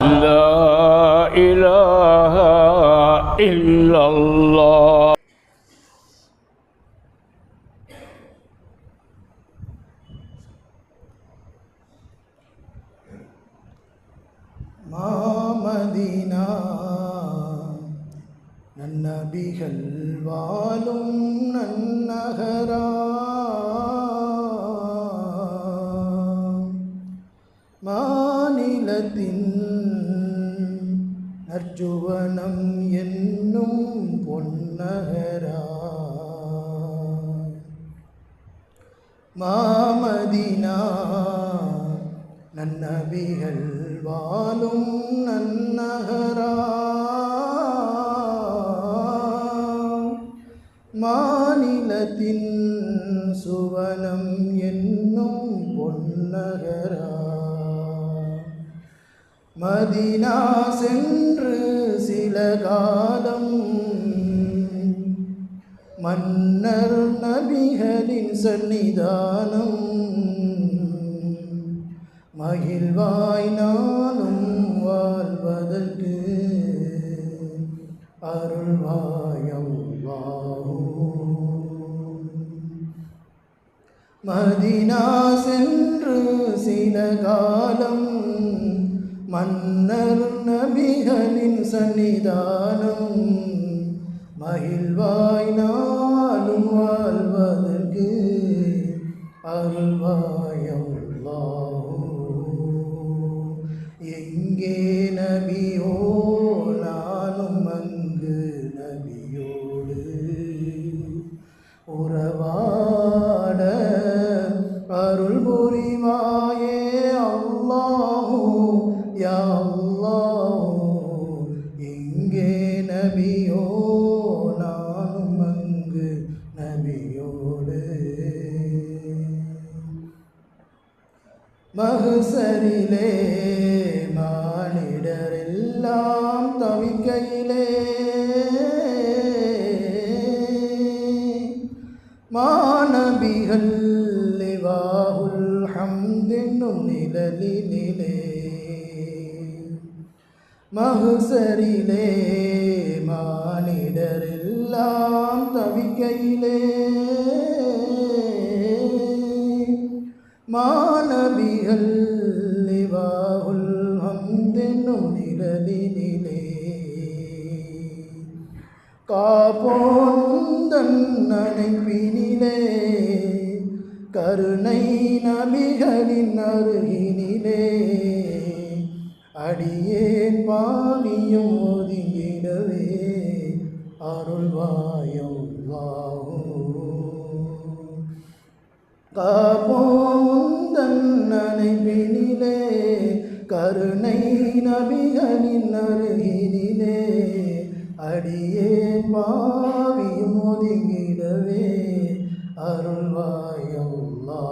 لا إله إلا الله மாமதினா நன்னபிகள் வாழும் நன்னகரா புவனம் என்னும் பொன்னகரா. மாமதினா நன்னபிகள் வாழும் நன்னகரா. மாநிலத்தின் சுவனம் என்னும் பொன்னகரா. மதினா சென்று சில காலம் மன்னர் நபிகளின் சன்னிதானம் மகிழ்வாய் நானும் வாழ்வதற்கு அருள்வாயல்லாஹூ மதினா நபிகளின் சன்னிதானம். மகிழ்வாய் நாளும் வாழ்வதற்கு அருள்வாயல்லாஹூ எங்கே நபியோ நானும் அங்கு நபியோடு. உறவாட அருள் புரிவாயே அல்லாஹூ யா மகுசரிலே மானிடரெல்லாம் தவிக்கையிலே. மாணபிகள் லிவாஹுல் ஹம்தென்னும் நிழலினிலே. மகுசரிலே மானிடரெல்லாம் தவிக்கையிலே. மாணவிகள் லிவாஹுல் ஹம்தென்னும் நிழலினிலே. காப்போந்தன் நினைப்பினிலே கருணை நபிகளின் அருகினிலே. அடியேன் பாவியும் ஒதுங்கிடவே அருள்வாயும் காப்போந்தன் நினைப்பினிலே கருணை நபிகளின் அருகினிலே அடியே பாவியும் ஒதுங்கிடவே அருள்வாயம்மா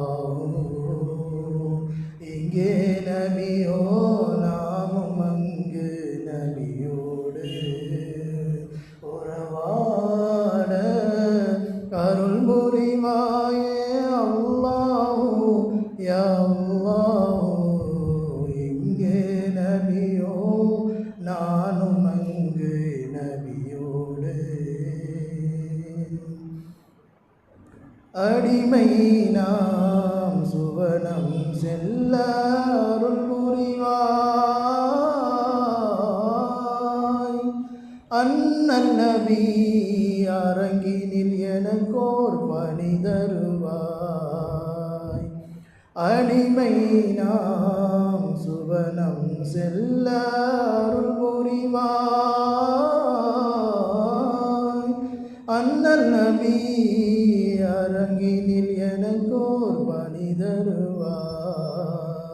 அடிமை நாம் சுவனம் செல்ல அருள் புரிவாய். அண்ணல் நபி அரங்கினில் எனக்கோர் பணி தருவாய். அடிமை நாம் சுவனம் செல்ல அருள் புரிவாய். அண்ணல் தருவாய்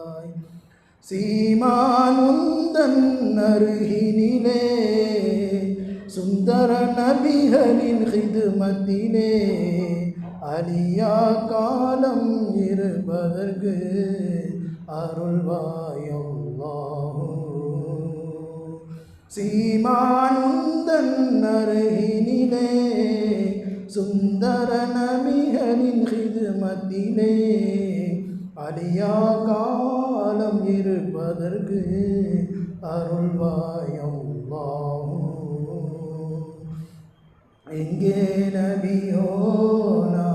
சீமான் உந்தன் அருகினிலே சுந்தர நபிகளின் ஹிதுமத்திலே அலியா காலம் இருப்பதற்கு அருள்வாயல்லாஹூ சீமானுந்தன் அருகினிலே சுந்தர நபிகளின் ஹிதுமத்திலே அழியா காலம் இருப்பதற்கு அருள்வாயம் எங்கே நபியோ நான்